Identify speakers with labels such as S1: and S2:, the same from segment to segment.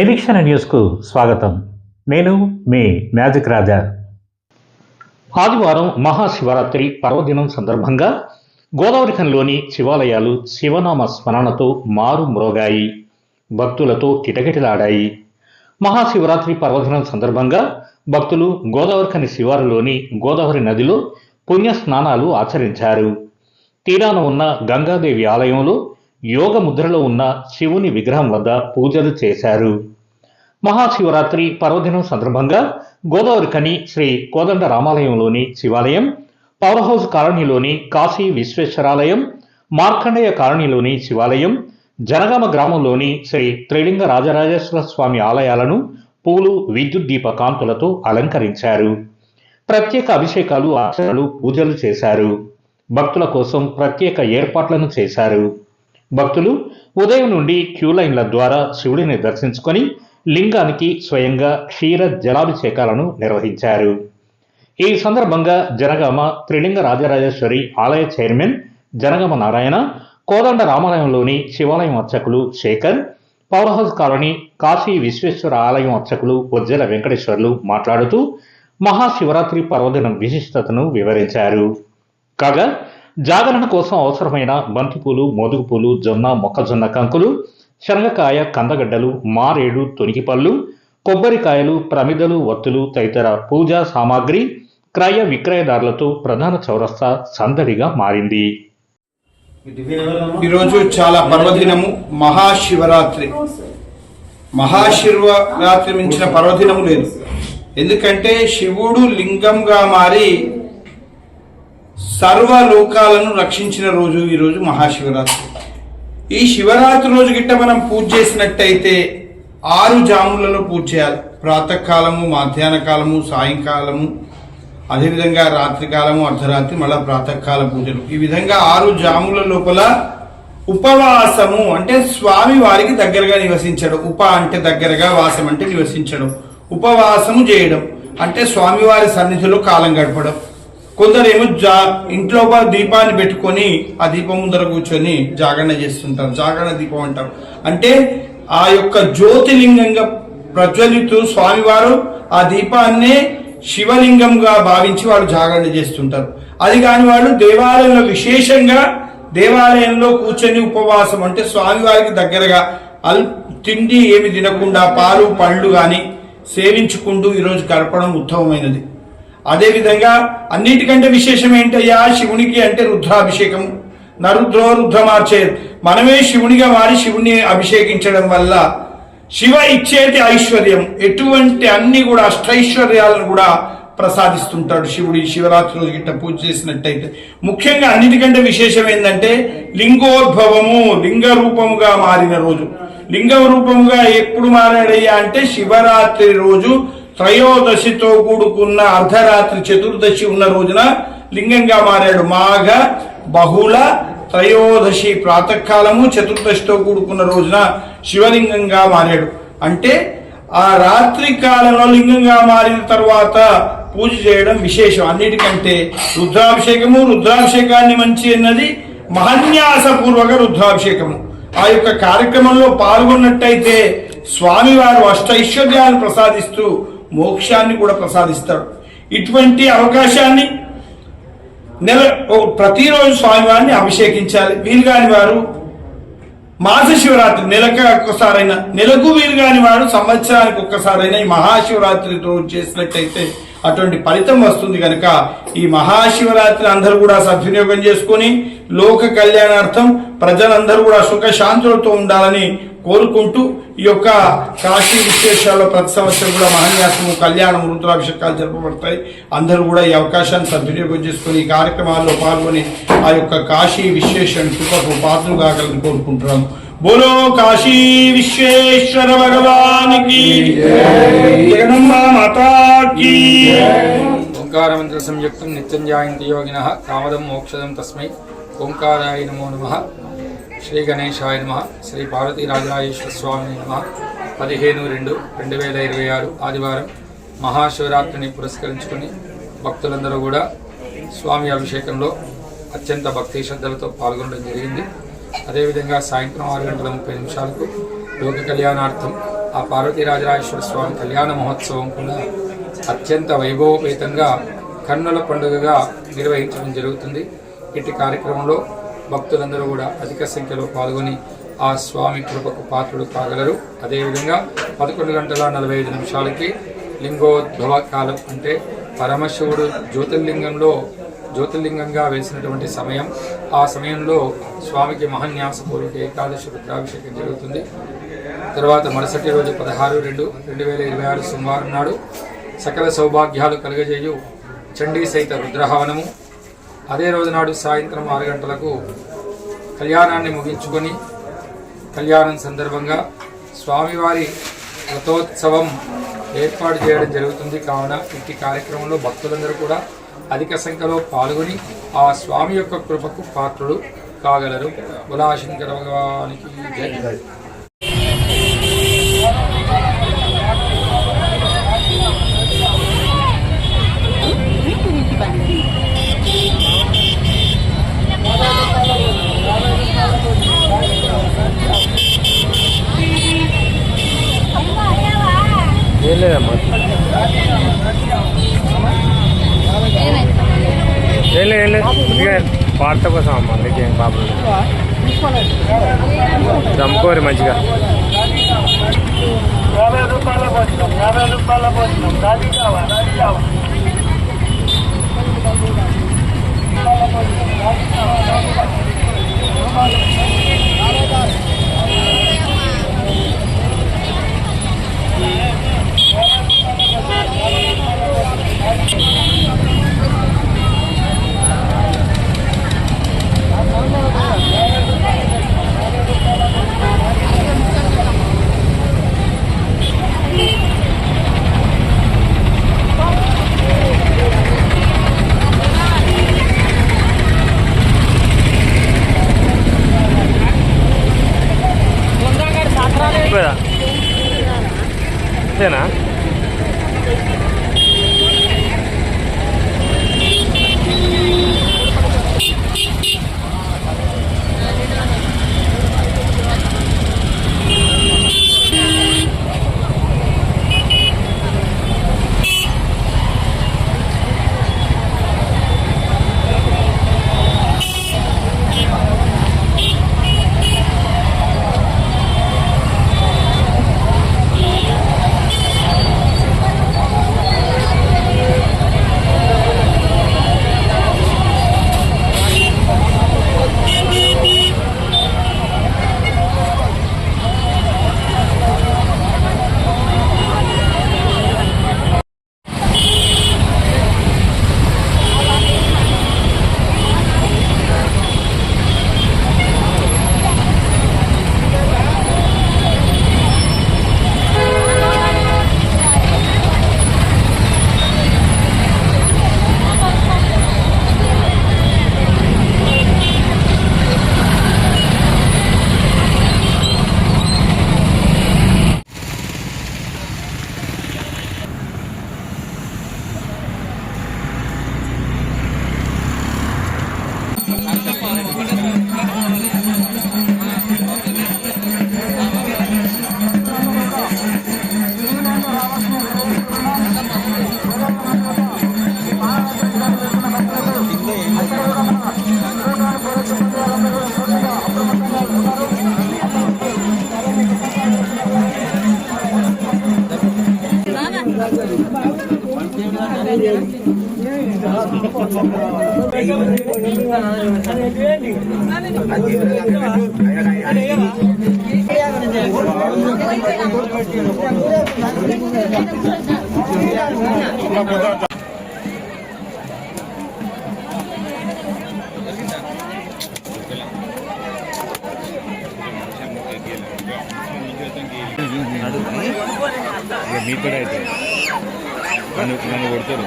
S1: నిరీక్షణ న్యూస్కు స్వాగతం. నేను మీ మ్యాజిక్ రాజా. ఆదివారం మహాశివరాత్రి పర్వదినం సందర్భంగా గోదావరిఖంలోని శివాలయాలు శివనామ స్మరణతో మారు మ్రోగాయి. భక్తులతో కిటకిటలాడాయి. మహాశివరాత్రి పర్వదినం సందర్భంగా భక్తులు గోదావరిఖని శివారులోని గోదావరి నదిలో పుణ్య స్నానాలు ఆచరించారు. తీరాన ఉన్న గంగాదేవి ఆలయంలో యోగ ముద్రలో ఉన్న శివుని విగ్రహం వద్ద పూజలు చేశారు. మహాశివరాత్రి పర్వదినం సందర్భంగా గోదావరికని శ్రీ కోదండ రామాలయంలోని శివాలయం పవర్ హౌస్ కాలనీలోని కాశీ విశ్వేశ్వరాలయం మార్కండేయ కాలనీలోని శివాలయం జనగామ గ్రామంలోని శ్రీ త్రిలింగ రాజరాజేశ్వర స్వామి ఆలయాలను పూలు విద్యుత్ దీప కాంతులతో అలంకరించారు. ప్రత్యేక అభిషేకాలు అర్చనలు పూజలు చేశారు. భక్తుల కోసం ప్రత్యేక ఏర్పాట్లను చేశారు. భక్తులు ఉదయం నుండి క్యూ లైన్ల ద్వారా శివుడిని దర్శించుకొని లింగానికి స్వయంగా క్షీర జలాభిషేకాలను నిర్వహించారు. ఈ సందర్భంగా జనగామ త్రిలింగ రాజరాజేశ్వరి ఆలయ చైర్మన్ జనగామ నారాయణ కోదండ రామాలయంలోని శివాలయం అర్చకులు శేఖర్ పవర్ కాలనీ కాశీ విశ్వేశ్వర ఆలయం అర్చకులు ఉజ్జల వెంకటేశ్వర్లు మాట్లాడుతూ మహాశివరాత్రి పర్వదినం విశిష్టతను వివరించారు. కాగా జాగరణ కోసం అవసరమైన బంతిపూలు మోదుగుపూలు జొన్న మొక్కజొన్న కంకులు శనగకాయ కందగడ్డలు మారేడు తొనికిపళ్ళు కొబ్బరికాయలు ప్రమిదలు వత్తులు తదితర పూజా సామాగ్రి క్రయ విక్రయదారులతో ప్రధాన చౌరస్తా సందడిగా మారింది.
S2: ఈరోజు చాలా పర్వదినము. మహాశివరాత్రి. మహాశివరాత్రి మించిన పర్వదినము లేదు. ఎందుకంటే శివుడు లింగంగా మారి సర్వ లోకాలను రక్షించిన రోజు ఈరోజు మహాశివరాత్రి. ఈ శివరాత్రి రోజు గిట్ట మనం పూజ చేసినట్టయితే ఆరు జాములలో పూజ చేయాలి. ప్రాతకాలము మధ్యాహ్న కాలము సాయంకాలము అదేవిధంగా రాత్రికాలము అర్ధరాత్రి మళ్ళీ ప్రాతకాల పూజలు. ఈ విధంగా ఆరు జాముల లోపల ఉపవాసము అంటే స్వామి వారికి దగ్గరగా నివసించడం. ఉప అంటే దగ్గరగా వాసం అంటే నివసించడం. ఉపవాసము చేయడం. అంటే స్వామివారి సన్నిధిలో కాలం గడపడం. కొందరేమో జా ఇంట్లో ఒక దీపాన్ని పెట్టుకొని ఆ దీపం ముందర కూర్చొని జాగరణ చేస్తుంటారు. జాగరణ దీపం అంటారు. అంటే ఆ యొక్క జ్యోతిలింగంగా ప్రజ్వలితూ స్వామివారు ఆ దీపాన్నే శివలింగంగా భావించి వాళ్ళు జాగరణ చేస్తుంటారు. అది కాని వాళ్ళు దేవాలయంలో విశేషంగా దేవాలయంలో కూర్చొని ఉపవాసం అంటే స్వామివారికి దగ్గరగా అల్ తిండి ఏమి తినకుండా పాలు పళ్ళు కానీ సేవించుకుంటూ ఈరోజు గడపడం ఉత్తమమైనది. అదేవిధంగా అన్నిటికంటే విశేషం ఏంటయ్యా? శివునికి అంటే రుద్రాభిషేకం. నరుద్రో రుద్రమార్చే మనమే శివునిగా మారి శివుని అభిషేకించడం వల్ల శివ ఇచ్చేటి ఐశ్వర్యం. ఎటువంటి అన్ని కూడా అష్టైశ్వర్యాలను కూడా ప్రసాదిస్తుంటాడు శివుడి శివరాత్రి రోజు గిట్ట పూజ చేసినట్టయితే. ముఖ్యంగా అన్నిటికంటే విశేషం ఏంటంటే లింగోద్భవము లింగ రూపముగా మారిన రోజు. లింగ రూపముగా ఎప్పుడు మారాడయ్యా అంటే శివరాత్రి రోజు త్రయోదశితో కూడుకున్న అర్ధరాత్రి చతుర్దశి ఉన్న రోజున లింగంగా మారాడు మాఘ బహుళ త్రయోదశి ప్రాతకాలము చతుర్దశితో కూడుకున్న రోజున శివలింగంగా మారాడు. అంటే ఆ రాత్రి కాలంలో లింగంగా మారిన తర్వాత పూజ చేయడం విశేషం. అన్నిటికంటే రుద్రాభిషేకము రుద్రాభిషేకాన్ని మంచి అన్నది మహన్యాసపూర్వక రుద్రాభిషేకము. ఆ యొక్క కార్యక్రమంలో పాల్గొన్నట్టయితే స్వామివారు అష్టైశ్వర్యాన్ని ప్రసాదిస్తూ మోక్షాన్ని కూడా ప్రసాదిస్తాడు. ఇటువంటి అవకాశాన్ని నెల ఓ ప్రతిరోజు స్వామివారిని అభిషేకించాలి. వీలు కాని వారు మాస శివరాత్రి నెలకు ఒక్కసారైనా నెలకు వీలు కాని వారు సంవత్సరానికి ఒక్కసారైనా ఈ మహాశివరాత్రి రోజు చేసినట్టయితే అటువంటి ఫలితం వస్తుంది కనుక ఈ మహాశివరాత్రి అందరూ కూడా సద్వినియోగం చేసుకొని లోక కళ్యాణార్థం ప్రజలందరూ కూడా సుఖశాంతులతో ఉండాలని కోరుకుంటూ ఈ యొక్క కాశీ విశేషాల్లో ప్రతి సంవత్సరం కూడా మహాన్యాసము కళ్యాణం రుద్రాభిషేకాలు జరపబడతాయి. అందరూ కూడా ఈ అవకాశాన్ని సద్వినియోగం చేసుకుని ఈ కార్యక్రమాల్లో పాల్గొని ఆ యొక్క కాశీ విశ్వేశ్వర కృపకు పాత్రలు కాగలని కోరుకుంటున్నాము. బోలో కాశీ విశ్వేశ్వర భగవానికి జగదంబ మాతాకి
S3: ఓంకారమంత్ర సంయుక్తం నిత్యం జాయంతి యోగిన కామదం మోక్షదం తస్మై. ఓంకారాయ నమో నమ. శ్రీ గణేశాయ నమ శ్రీ పార్వతీ రాజరాజేశ్వర స్వామి నమ. పదిహేను రెండు రెండు వేల ఇరవై ఆరు ఆదివారం మహాశివరాత్రిని పురస్కరించుకొని భక్తులందరూ కూడా స్వామి అభిషేకంలో అత్యంత భక్తి శ్రద్ధలతో పాల్గొనడం జరిగింది. అదేవిధంగా సాయంత్రం ఆరు గంటల ముప్పై నిమిషాలకు లోక కళ్యాణార్థం ఆ పార్వతీ రాజరాజేశ్వర స్వామి కళ్యాణ మహోత్సవం కూడా అత్యంత వైభవపేతంగా కన్నుల పండుగగా నిర్వహించడం జరుగుతుంది. ఇట్టి కార్యక్రమంలో భక్తులందరూ కూడా అధిక సంఖ్యలో పాల్గొని ఆ స్వామి కృపకు పాత్రుడు కాగలరు. అదేవిధంగా పదకొండు గంటల నలభై ఐదు నిమిషాలకి లింగోద్భవ కాలం అంటే పరమశివుడు జ్యోతిర్లింగంలో జ్యోతిర్లింగంగా వేసినటువంటి సమయం. ఆ సమయంలో స్వామికి మహాన్యాసపూర్వక ఏకాదశి రుద్రాభిషేకం జరుగుతుంది. తర్వాత మరుసటి రోజు పదహారు రెండు రెండు వేల ఇరవై ఆరు సోమవారం నాడు సకల సౌభాగ్యాలు కలుగజేయు చండీ సహిత రుద్రహవనము. అదే రోజు నాడు సాయంత్రం ఆరు గంటలకు కళ్యాణాన్ని ముగించుకొని కళ్యాణం సందర్భంగా స్వామివారి రథోత్సవం ఏర్పాటు చేయడం జరుగుతుంది. కావున ఇట్టి కార్యక్రమంలో భక్తులందరూ కూడా అధిక సంఖ్యలో పాల్గొని ఆ స్వామి యొక్క కృపకు పాత్రుడు కాగలరు. బులాశంకర భగవానికి జై.
S4: వార్త కోసం అమ్మా మీకేం పాపం లేదు. దమ్ముకోరు మంచిగా.
S5: యాభై రూపాయల భోజనం యాభై రూపాయల భోజనం రాజీ కావా రాజీ కావా
S4: 在哪
S6: మీకు కూడా అయితే నన్ను కొడతారు.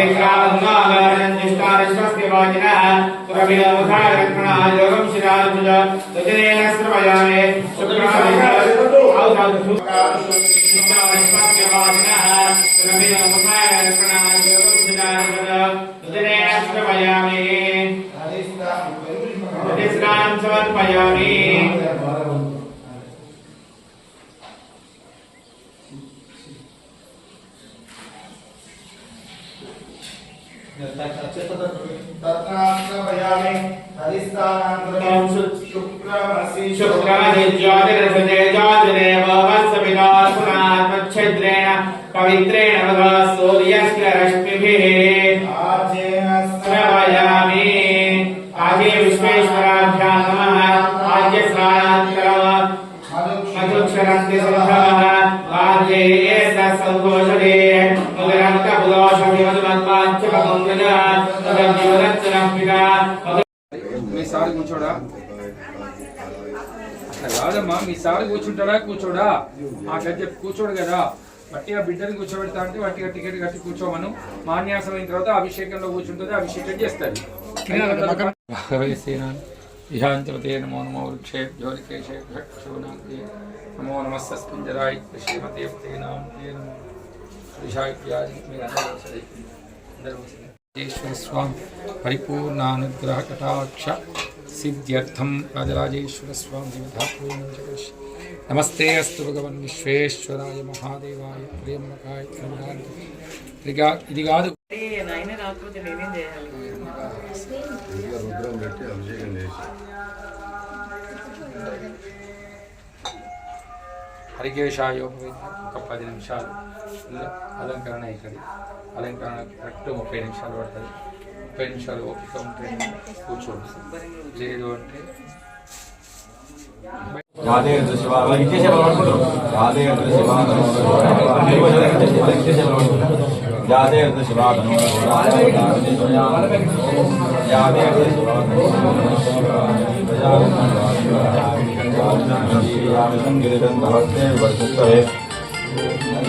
S3: हरिक्रामधुमागारञ्जिष्टानिश्वस्तिवाचिनः सुरभिलमुखारक्षणः योगं शिरानुज सुजनेन श्रमयामे शुक्रादिश्वस्तिवाचिनः सुरभिलमुखारक्षणः योगं शिरानुज सुजनेन श्रमयामे
S2: हरिस्नां समर्पयामि तत्रात्रयामि हरिस्थानान्तरं
S3: शुक्रमसि
S2: शुक्रमसि ज्योतिरसते ज्योतिरेव
S3: वत्सविदासनात्मच्छिद्रेण पवित्रेण भगवस् మీ సార్ కూర్చోడా? కాదమ్మా మీ సార్ కూర్చుంటాడా? కూర్చోడా? ఆ గది కూర్చోడు కదా. వట్టిగా బిడ్డని కూర్చోబెడతా అంటే వట్టిగా టికెట్ కట్టి కూర్చోమను. మాన్యాసం అయిన తర్వాత అభిషేకంలో కూర్చుంటుంది అభిషేకం చేస్తుంది ఇహాంచవతే నమో నమో వృక్షే జ్యోతికేశే నమో నమస్సస్మింజరాయ శ్రీమతే నామ. ఒకసారి అందరూ ఒకసారి రాజేశ్వర స్వామి పరిపూర్ణానుగ్రహ కటాక్ష సిద్ధ్యర్థం రాజరాజేశ్వర స్వామి నమస్తే అస్తు భగవన్ విశ్వేశ్వరాయ మహాదేవాయ ప్రేమకాయ ఇదిగా ఇది కాదు
S7: నాయన రాకపోతే నేనేం చేయాలి
S6: రుద్రం పెట్టి అభిషేకం చేసి
S3: హరికేశాయోపవేద ఒక పది నిమిషాలు అలంకరణ ఇక్కడ అలంకరణ కరెక్ట్ ముప్పై నిమిషాలు పడుతుంది ముప్పై నిమిషాలు ఓపిక ఉంటే కూర్చోండి లేదు అంటే
S8: రాధే శివ ఇచ్చేసే శివ రాధే శివ మహాశివరాత్రి అభిషేక పూజా పూజా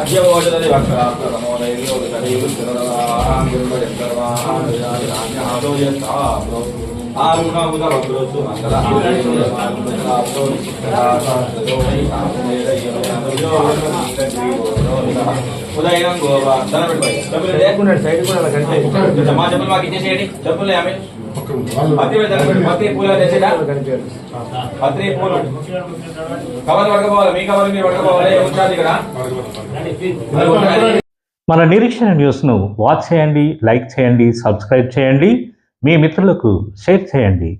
S8: అద్యవోజనది వక్రాప్రమోదైర్యో వితరీవు శరణాం గురువయంకర్వాం విరాజనాన్యాదో యథాప్రో ఆరుణముద వక్రోసు మంగళ ఉదయం గోవా. ధనపెట్టుకోండి చెప్పులు
S4: సైడ్ కూడా అలా కనిపించారు
S8: మా చెప్పులు మాకు ఇచ్చేసేయండి. చెప్పులు ఆమె పత్రి పత్రి పూలు తెచ్చేదా పత్రి పూలు కవర్ పట్టుకోవాలి మీ కవర్ మీరు పట్టుకోవాలి ఉంచాలి ఇక్కడ?
S1: మన నిరీక్షణ న్యూస్ను వాచ్ చేయండి లైక్ చేయండి సబ్స్క్రైబ్ చేయండి. మీ మిత్రులకు షేర్ చేయండి.